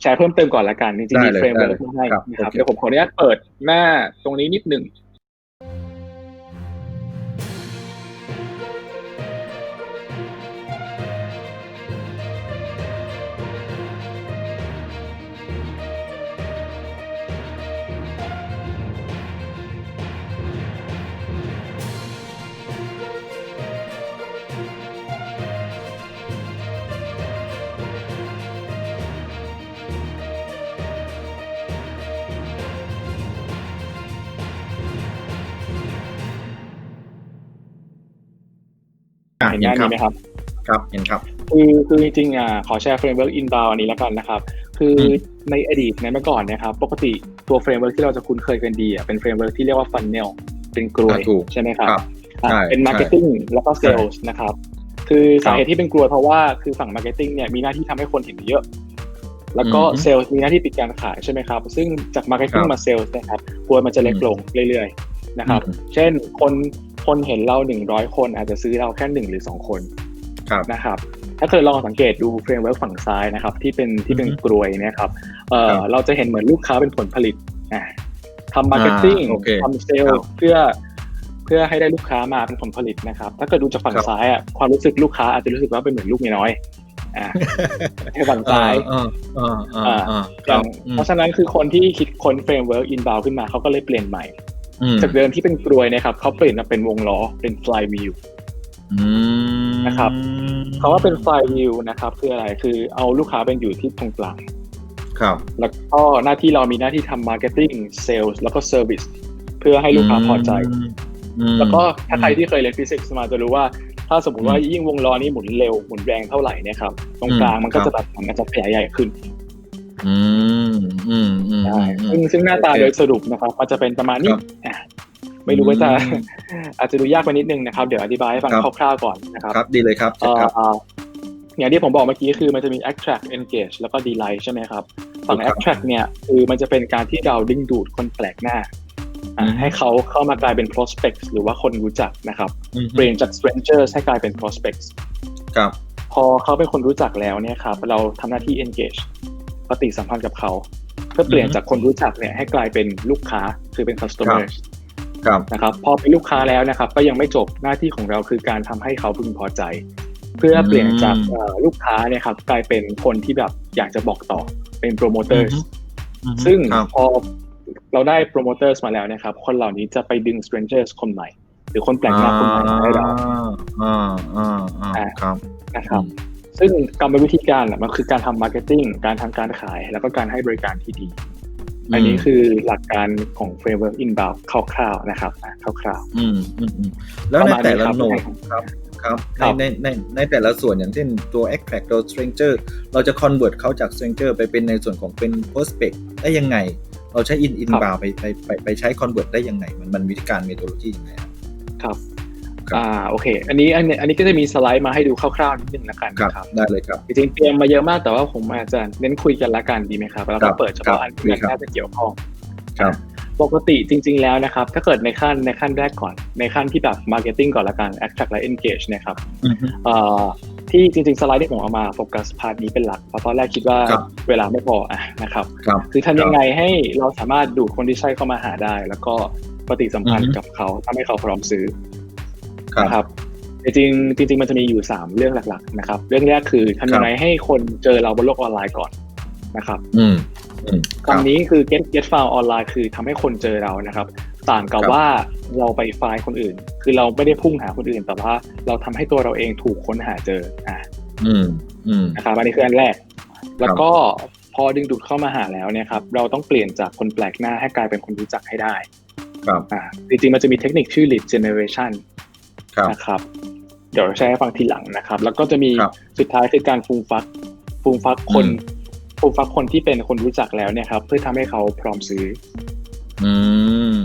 แชร์เพิ่มเติมก่อนละกันจริงๆได้มีเลยเฟรมเวิร์กได้เลยมาให้ครับนะครับโอเคเดี๋ยวผมขออนุญาตเปิดหน้าตรงนี้นิดหนึ่ง เห็นเห็หนน้าครันี้บไหมครับครับเห็นครับคือคือจริงๆอะขอแชร์เฟรมเวิร์กอินบาวอันนี้แล้วกันนะครับ คืออมในอดีตในเมื่อก่อนเนะครับ ปกติตัวเฟรมเวิร์กที่เราจะคุ้นเคยกันดีอะเป็นเฟรมเวิร์กที่เรียกว่าฟันเนลเป็นกลวยอ่าถูกใช่ไหมครับครับอะใช่เป็นมาร์เก็ตติ้งแล้วก็เซลล์นะครับ คือสาเหตุที่เป็นกลวยเพราะว่าคือฝั่งมาร์เก็ตติ้งเนี่ยมีหน้าที่ทำให้คนเห็นเยอะ แล้วก็อืมเซลล์มีหน้าที่ปิดการขายใช่ไหมครับ ซึ่งจากมาร์เก็ตติ้งครับมาเซลล์นะครับกลวยมันจะเล็กลงเรื่อยๆนะครับอืมเช่นคน คนเห็นเราหนึ่งร้อยคน อาจจะซื้อเราแค่หนึ่งหรือสองคนครับนะครับถ้าเกิดลองสังเกตดูเฟรมเวิร์กฝั่งซ้ายนะครับที่เป็นที่เป็นอือฮึกรวยเนะครับเอ่อครับเราจะเห็นเหมือนลูกค้าเป็นผลผลิตอะทำมาร์เก็ตติ้งอ่าโอเคทำเซลครัล์บเพื่อเพื่อให้ได้ลูกค้ามาเป็นผลผลิตนะครับ ถ้าเกิดดูจากฝั่งครับซ้ายอะความรู้สึกลูกค้าอาจจะรู้สึกว่าเป็นเหมือนลูกเมียน้อยอ่าในฝั่งซ้ายอ่าอ่าอ่าอ่าคอย่ารับงอืมเพราะฉะนั้นคือคนที่คิดค้นเฟรมเวิร์กอินบาวขึ้นมาเขาก็เลยเปลี่ยนใหม่อืม จากเดิมที่เป็นกรวยนะครับเขาเปลี่ยนมาเป็นวงล้อเป็น flywheel อืมนะครับคำว่าเป็น flywheel นะครับ คืออะไรคือเอาลูกค้าเป็นอยู่ที่ตรงกลางครับ แล้วก็หน้าที่เรามีหน้าที่ทำ marketing sales แล้วก็ service เพื่อให้ลูกค้าพอใจอืมแล้วก็ถ้าใครที่เคยเรียนฟิสิกส์มาจะรู้ว่าถ้าสมมติว่ายิ่งวงล้อนี้หมุนเร็วหมุนแรงเท่าไหร่เนี่ยครับตรงกลางมันก็จะแบบมันจะขยายใหญ่ขึ้นอืมอืมอืมใช่อืมซึ่งซึ่งหน้าตาโอเคโดยสรุปนะครับมันจะเป็นประมาณนี้ครับอะ ไม่รู้ว่าจะอืมอาจจะดูยากไปนิดนึงนะครับ เดี๋ยวอธิบายให้ฟังครับคร่าวๆก่อนนะครับครับดีเลยครับเอ่เชิญครับออย่างที่ผมบอกเมื่อกี้คือมันจะมี attract engage แล้วก็ delight ใช่ไหมครับ ฝั่งครับ attract เนี่ยคือมันจะเป็นการที่เราดึงดูดคนแปลกหน้าอะอืมให้เขาเข้ามากลายเป็น prospects หรือว่าคนรู้จักนะครับอืมเปลี่ยนจาก strangers ให้กลายเป็น prospects ครับพอเขาเป็นคนรู้จักแล้วเนี่ยครับเราทำหน้าที่ engage ปฏิสัมพันธ์กับเขา เพื่อเปลี่ยนอือฮึจากคนรู้จักเนี่ยให้กลายเป็นลูกค้าคือเป็น customers ครับ นะครับพอเป็นลูกค้าแล้วนะครับ ก็ยังไม่จบหน้าที่ของเราคือการทำให้เขาพึงพอใจ เพื่อเปลี่ยนจากอืมเอ่อลูกค้าเนี่ยครับกลายเป็นคนที่แบบอยากจะบอกต่อเป็นโปรโมเตอร์อืมซึ่งครับพอเราได้โปรโมเตอร์มาแล้วนะครับ คนเหล่านี้จะไปดึง strangers คนใหม่หรือคนแปลกหน้าคนใหม่มาให้เราอ่าอ่าอ่าอ่าครับนะครับ ซึ่งกรรมวิธีการน่ะมันคือการทำมาร์เก็ตติ้งการทำการขายแล้วก็การให้บริการที่ดี อันนี้คือหลักการของ framework inbound คร่าวๆนะครับอะคร่าวอืมอืมอืมแล้วในแต่ละโหนดครับครับครับในในในในแต่ละส่วนอย่างเช่นตัว extract ตัว stranger เราจะ convert เขาจาก stranger ไปเป็นในส่วนของเป็น prospect ได้ยังไง เราใช้ in inbound ไปไปไปไปใช้ convert ได้ยังไง มันมันวิธีการ methodology ยังไงครับๆครับครับ อ่าโอเค อันนี้อันนี้อันนี้ก็จะมีสไลด์มาให้ดูคร่าวๆนิดนึงละกันครับนะครับ ได้เลยครับ จริงๆเตรียมมาเยอะมากแต่ว่าผมอาจจะเน้นคุยกันละกันดีไหมครับแล้วครัก็บเปิดเฉพาะอันที่ดีมันครับน่าจะเกี่ยวข้องครับปกติจริง ๆ แล้วนะครับ ถ้าเกิดในขั้นในขั้นแรกก่อน ในขั้นที่แบบ marketing ก่อนละกัน attract และ engage เนะครับอืมฮึเอ่อที่จริง ๆ สไลด์ที่ผมเอามาโฟกัสพาร์ทนี้เป็นหลัก เพราะตอนแรกคิดว่าครับเวลาไม่พออะนะครับครับ คือทำยังไงให้เราสามารถดูดคนที่ใช่เข้ามาหาได้ แล้วก็ปฏิสัมพันอือธ์ฮึกับเขาทำให้เขาพร้อมซื้อครับ นะครับจริงๆจริงๆมันจะมีอยู่ 3 เรื่องหลักๆนะครับเรื่องแรกคือทำยังไงให้คนเจอเราบนโลกออนไลน์ก่อนนะครับอืมอืมครับคำนี้คือ get get found ออนไลน์คือทำให้คนเจอเรานะครับ ต่างกับครับว่าเราไปไฟล์คนอื่น คือเราไม่ได้พุ่งหาคนอื่น แต่ว่าเราทำให้ตัวเราเองถูกค้นหาเจออ่าอืมอืมนะครับอันนี้คืออันแรก แล้วก็พอดึงดูดเข้ามาหาแล้วเนี่ยครับเราต้องเปลี่ยนจากคนแปลกหน้าให้กลายเป็นคนรู้จักให้ได้ ครับอ่าจริงๆมันจะมีเทคนิคชื่อ lead generation ครับ นะครับเดี๋ยวใช้ให้ฟังทีหลังนะครับ แล้วก็จะมีครับสุดท้ายคือการฟูมฟักฟูมฟักคนอืมฟูมฟักคนที่เป็นคนรู้จักแล้วเนี่ยครับ เพื่อทำให้เขาพร้อมซื้อ อืม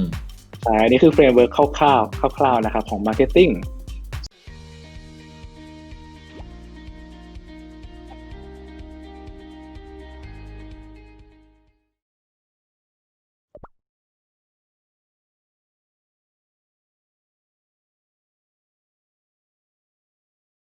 ใช่อันนี้คือเฟรมเวิร์กคร่าวๆคร่าวๆนะครับ ของ Marketing